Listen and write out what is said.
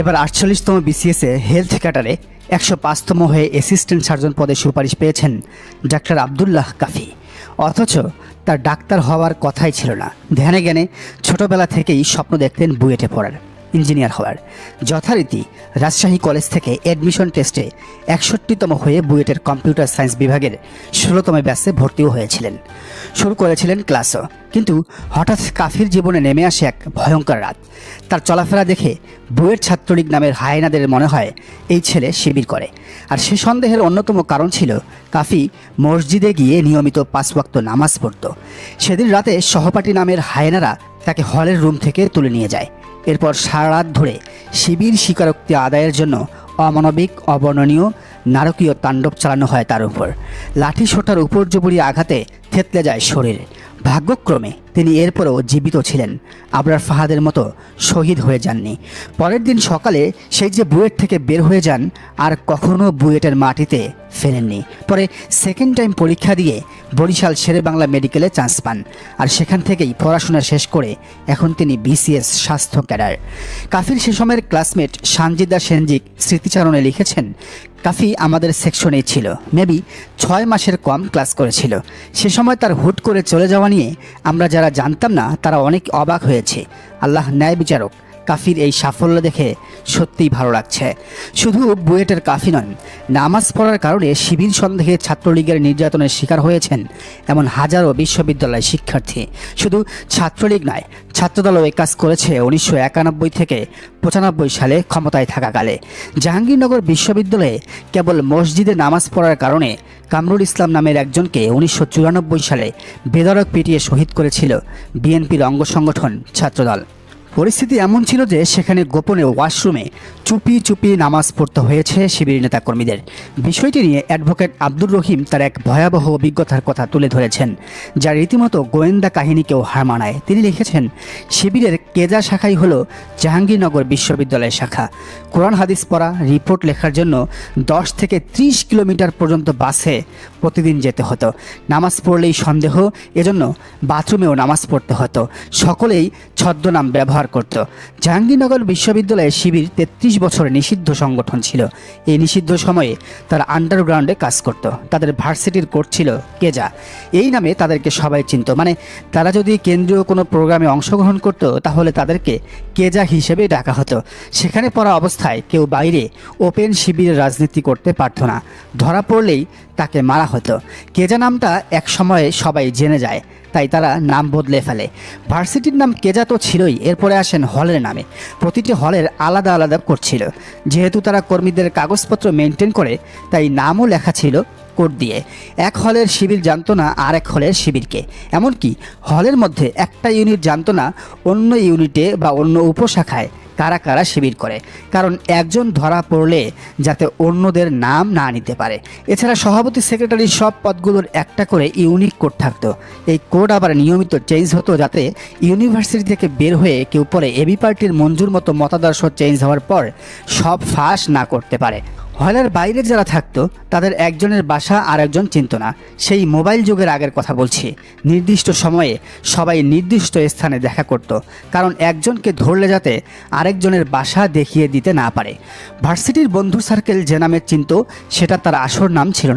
এবার আটচল্লিশতম বিসিএসে হেলথ ক্যাটারে একশো পাঁচতম হয়ে অ্যাসিস্ট্যান্ট সার্জন পদে সুপারিশ পেয়েছেন ডাক্তার আবদুল্লাহ কাফি। অথচ তার ডাক্তার হওয়ার কথাই ছিল না। ধ্যানে জ্ঞানে ছোটবেলা থেকেই স্বপ্ন দেখতেন বুয়েটে পড়ার। ইঞ্জিনিয়ার হওয়ার। যথারীতি রাজশাহী কলেজ থেকে অ্যাডমিশন টেস্টে একষট্টিতম হয়ে বুয়েটের কম্পিউটার সায়েন্স বিভাগের ষোলোতম ব্যাচে ভর্তিও হয়েছিলেন। শুরু করেছিলেন ক্লাসও। কিন্তু হঠাৎ কাফির জীবনে নেমে আসে এক ভয়ঙ্কর রাত। তার চলাফেরা দেখে বুয়েট ছাত্রলীগ নামের হায়নাদের মনে হয় এই ছেলে শিবির করে। আর সে সন্দেহের অন্যতম কারণ ছিল কাফি মসজিদে গিয়ে নিয়মিত পাঁচ ওয়াক্ত নামাজ পড়ত। সেদিন রাতে সহপাঠী নামের হায়নারা তাকে হলের রুম থেকে তুলে নিয়ে যায়। এরপর সারা রাত ধরে শিবির স্বীকারোক্তি আদায়ের জন্য অমানবিক, অবর্ণনীয়, নারকীয় তাণ্ডব চালানো হয় তার উপর। লাঠি সোটার উপর্যুপরি আঘাতে থেতলে যায় শরীর। ভাগ্যক্রমে তিনি এরপরও জীবিত ছিলেন। আবরার ফাহাদের মতো শহীদ হয়ে যাননি। পরের দিন সকালে সেই যে বুয়েট থেকে বের হয়ে যান, আর কখনো বুয়েটের মাটিতে ফেরেননি। পরে সেকেন্ড টাইম পরীক্ষা দিয়ে বরিশাল শেরে বাংলা মেডিকেলে চান্স পান, আর সেখান থেকেই পড়াশোনা শেষ করে এখন তিনি বিসিএস স্বাস্থ্য ক্যাডার। কাফির সে সময়ের ক্লাসমেট সানজিদা সেনজিক স্মৃতিচারণে লিখেছেন কাফি আমাদের সেকশনেই ছিল। মেবি ছয় মাসের কম ক্লাস করেছিল। সে সময় তার হুট করে চলে যাওয়া নিয়ে আমরা যারা জানতাম না, তারা অনেক অবাক হয়েছে। আল্লাহ ন্যায় বিচারক কাফির এই সাফল্য দেখে সত্যিই ভালো লাগছে। শুধু বুয়েটের কাফি নন, নামাজ পড়ার কারণে শিবির সন্দেহে ছাত্রলীগের নির্যাতনের শিকার হয়েছেন এমন হাজারো বিশ্ববিদ্যালয় শিক্ষার্থী। শুধু ছাত্রলীগ নয়, ছাত্রদলও এই কাজ করেছে উনিশশো একানব্বই থেকে পঁচানব্বই সালে ক্ষমতায় থাকাকালে। জাহাঙ্গীরনগর বিশ্ববিদ্যালয়ে কেবল মসজিদে নামাজ পড়ার কারণে কামরুল ইসলাম নামের একজনকে উনিশশো চুরানব্বই সালে বেদরক পিটিয়ে শহীদ করেছিল বিএনপির অঙ্গ সংগঠন ছাত্রদল। পরিস্থিতি এমন ছিল যে সেখানে গোপনে ওয়াশরুমে চুপি চুপি নামাজ পড়তে হয়েছে শিবির নেতাকর্মীদের। বিষয়টি নিয়ে অ্যাডভোকেট আব্দুর রহিম তার এক ভয়াবহ অভিজ্ঞতার কথা তুলে ধরেছেন, যা রীতিমতো গোয়েন্দা কাহিনীকেও হার মানায়। তিনি লিখেছেন, শিবিরের কেজা শাখাই হল জাহাঙ্গীরনগর বিশ্ববিদ্যালয়ের শাখা। কোরআন হাদিস পড়া, রিপোর্ট লেখার জন্য দশ থেকে ত্রিশ কিলোমিটার পর্যন্ত বাসে প্রতিদিন যেতে হতো। নামাজ পড়লেই সন্দেহ, এজন্য বাথরুমেও নামাজ পড়তে হতো। সকলেই ছদ্মনাম ব্যবহার করত। জাহাঙ্গীরনগর বিশ্ববিদ্যালয়ে শিবির তেত্রিশ বছরের নিষিদ্ধ সংগঠন ছিল। এই নিষিদ্ধ সময়ে তারা আন্ডারগ্রাউন্ডে কাজ করত। তাদের ভার্সিটির কোর্ট ছিল কেজা। এই নামে তাদেরকে সবাই চিনত। মানে তারা যদি কেন্দ্রীয় কোনো প্রোগ্রামে অংশগ্রহণ করত, তাহলে তাদেরকে কেজা হিসেবে ডাকা হতো। সেখানে পড়া অবস্থায় কেউ বাইরে ওপেন শিবিরের রাজনীতি করতে পারত না। ধরা পড়লেই তাকে মারা হতো। কেজা নামটা এক সময়ে সবাই জেনে যায়। তাই তারা নাম বদলে ফেলে। ভার্সিটির নাম কেজা তো ছিলই, এরপরে আসেন হলের নামে। প্রতিটি হলের আলাদা আলাদা করছিল যেহেতু তারা কর্মীদের কাগজপত্র মেনটেন করে, তাই নামও লেখা ছিল কোড দিয়ে। এক হলের শিবির জানতো না আর এক হলের শিবিরকে। এমনকি হলের মধ্যে একটা ইউনিট জানতো না অন্য ইউনিটে বা অন্য উপশাখায়। কারা কারা শিবির করে। কারণ একজন ধরা পড়লে যাতে অন্যদের নাম না নিতে পারে। এছাড়া সভাপতি সেক্রেটারি সব পদগুলোর একটা করে ইউনিক কোড থাকতো। এই কোড আবার নিয়মিত চেঞ্জ হতো যাতে ইউনিভার্সিটি থেকে বের হয়ে কেউ পরে এবি পার্টির মঞ্জুর মতো মতাদর্শ চেঞ্জ হওয়ার পর সব ফাঁস না করতে পারে। হলের বাইরে যারা থাকতো, তাদের একজনের বাসা আর একজন চিনত না। সেই মোবাইল যুগের আগের কথা বলছি। নির্দিষ্ট সময়ে সবাই নির্দিষ্ট স্থানে দেখা করত, কারণ একজনকে ধরলে যাতে আরেকজনের বাসা দেখিয়ে দিতে না পারে। ভার্সিটির বন্ধু সার্কেল যে নামে চিনত, সেটা তার আসর নাম ছিল না।